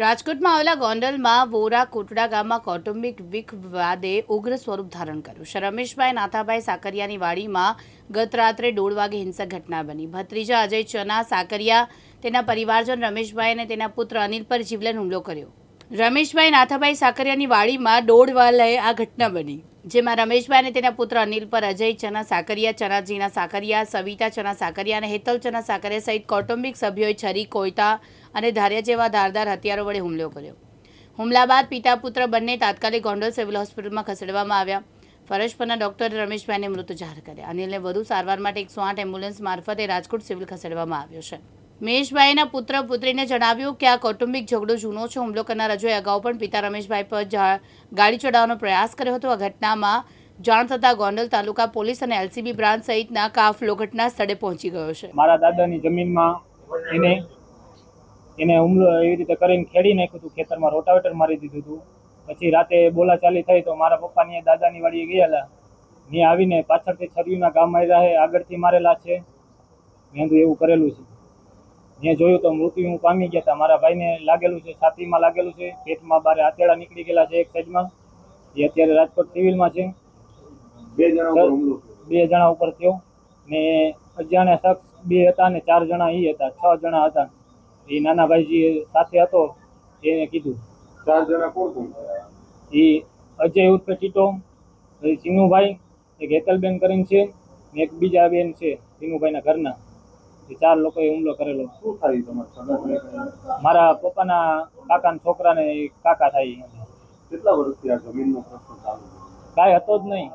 રાજકોટમાં આવેલા ગોંડલમાં વોરા કોટડા ગામમાં કૌટુંબિક વિખવાદે ઉગ્ર સ્વરૂપ ધારણ કર્યું. રમેશભાઈ નાથાભાઈ સાકરિયાની વાડીમાં ગત રાત્રે દોઢ વાગે હિંસક ઘટના બની. ભત્રીજા અજય ચના સાકરિયા, તેના પરિવારજન રમેશભાઈ અને તેના પુત્ર અનિલ પર જીવલેણ હુમલો કર્યો. રમેશભાઈ નાથાભાઈ સાકરિયાની વાડીમાં દોઢ વાલે આ ઘટના બની. જેમાં રમેશભાઈ અને તેના પુત્ર અનિલ પર અજય ચના સાકરિયા, ચનાજીના સાકરિયા, સવિતા ચના સાકરિયા અને હેતલ ચના સાકરિયા સહિત કૌટુંબિક સભ્યોએ છરી, કોયતા અને ધાર્યા જેવા ધારદાર હથિયારો વડે હુમલો કર્યો. હુમલા બાદ પિતા પુત્ર બંને તાત્કાલિક ગોંડલ સિવિલ હોસ્પિટલમાં ખસેડવામાં આવ્યા. ફરજ પરના ડોક્ટર રમેશભાઈને મૃત જાહેર કર્યા. અનિલને વધુ સારવાર માટે એકસો આઠ એમ્બ્યુલન્સ મારફતે રાજકોટ સિવિલ ખસેડવામાં આવ્યો છે. મેશભાઈના પુત્ર પુત્રીને જણાવ્યું કે આ કૌટુંબિક ઝઘડો જૂનો છે. હુમલો કરનાર અજય અગાઉ પણ પિતા રમેશભાઈ પર ગાડી ચડાવવાનો પ્રયાસ કર્યો હતો. આ ઘટનામાં જાણ થતાં ગોંડલ તાલુકા પોલીસ અને એલસીબી બ્રાન્ચ સહિતના કાફલો ઘટના સ્થળે પહોંચી ગયો છે. મારા દાદાની જમીનમાં એને એને હુમલો એવી રીતે કરીને ખેડી નાખ્યું હતું. ખેતરમાં રોટાવેટર મારી દીધું હતું. પછી રાતે બોલાચાલી થઈ તો મારા પપ્પાની દાદાની વાડીએ ગયેલા. મેં આવીને પાછળથી છરીઓના ઘા માર્યા છે આગળથી મારેલા છે. મેં એવું કરેલું છે. મેં જોયું તો મૃત્યુ હું પામી ગયા હતા. મારા ભાઈને લાગેલું છે છાતીમાં લાગેલું છે. પેટમાં બારે આતેડા નીકળી ગયેલા છે એક સાઈડમાં એ અત્યારે રાજકોટ સિવિલમાં છે. બે જણા બે જણા ઉપર થયો. ને અજાણ્યા શખ્સ બે હતા ને ચાર જણા એ હતા. છ જણા હતા. એ નાના ભાઈજી સાથે હતો એને કીધું. ચાર જણા કોણ કોણ? એ અજય ઉર્ફે ટીટો પછી સિનુભાઈ એક હેતલબેન કરીને છે ને એક બીજા બેન છે સિનુભાઈના ઘરના. એ ચાર લોકોએ હુમલો કરેલો. શું થાય તમારા? મારા પપ્પાના કાકાના છોકરાને કાકા થાય કેટલા વર્ષથી આ જમીનનો પ્રશ્ન ચાલુ કાંઈ હતો જ નહીં.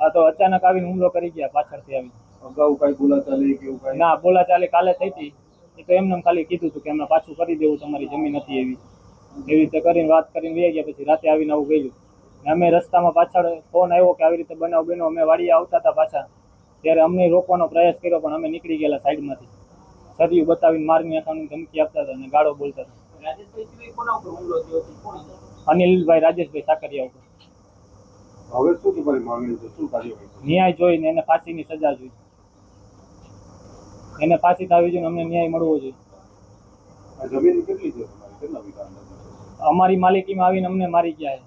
આ તો અચાનક આવીને હુમલો કરી ગયા પાછળથી આવી અગાઉ કાંઈ બોલાચાલી કે એવું કાંઈ? ના બોલાચાલી કાલે થઈ હતી. એ તો એમને ખાલી કીધું હતું કે એમને પાછું કરી દેવું તમારી જમીન હતી એવી. એવી રીતે કરીને વાત કરીને વહી ગયા પછી રાતે આવીને આવું ગયેલું અમે રસ્તામાં પાછળ ફોન આવ્યો કે આવી રીતે બનાવ બન્યો અમે વાડીએ આવતા હતા પાછા. ત્યારે અમને રોકવાનો પ્રયાસ કર્યો પણ અમે નીકળી ગયેલા સાઈડમાંથી. સરિયું બતાવીને મારી નાખવાની ધમકી આપતા હતા અને ગાળો બોલતા હતા. અનિલભાઈ રાજેશભાઈ સાકરિયા ઉપર. હવે શું તમારી માંગણી છે? શું કાર્યવાહી ન્યાય જોઈને એને ફાંસીની સજા જોઈએ એને પાછી થવી જોઈએ અમને ન્યાય મળવો જોઈએ. જમીન કેટલી છે કેટલા વીઘા અમારી માલિકીમાં આવીને અમને મારી ગયા છે.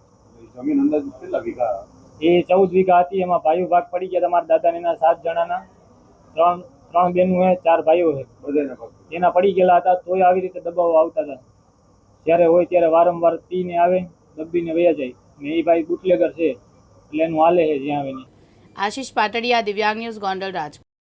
જમીન અંદાજ કેટલા વીઘા? એ ચૌદ વીઘા હતી એમાં ભાઈઓ ભાગ પડી ગયા તમારા દાદાને એના સાત જણાના. ત્રણ ત્રણ બેનું હે ચાર ભાઈઓ હે. બધાના એના પડી ગયેલા હતા તોય આવી રીતે દબાવો આવતા હતા. જ્યારે હોય ત્યારે વારંવાર પીને આવે દબીને વયા જાય. ને એ ભાઈ બુટલેગર છે એટલે એનું હાલે છે જ્યાં આવે ને આશીષ પાટડિયા દિવ્યાંગ ન્યૂઝ ગોંડલ રાજ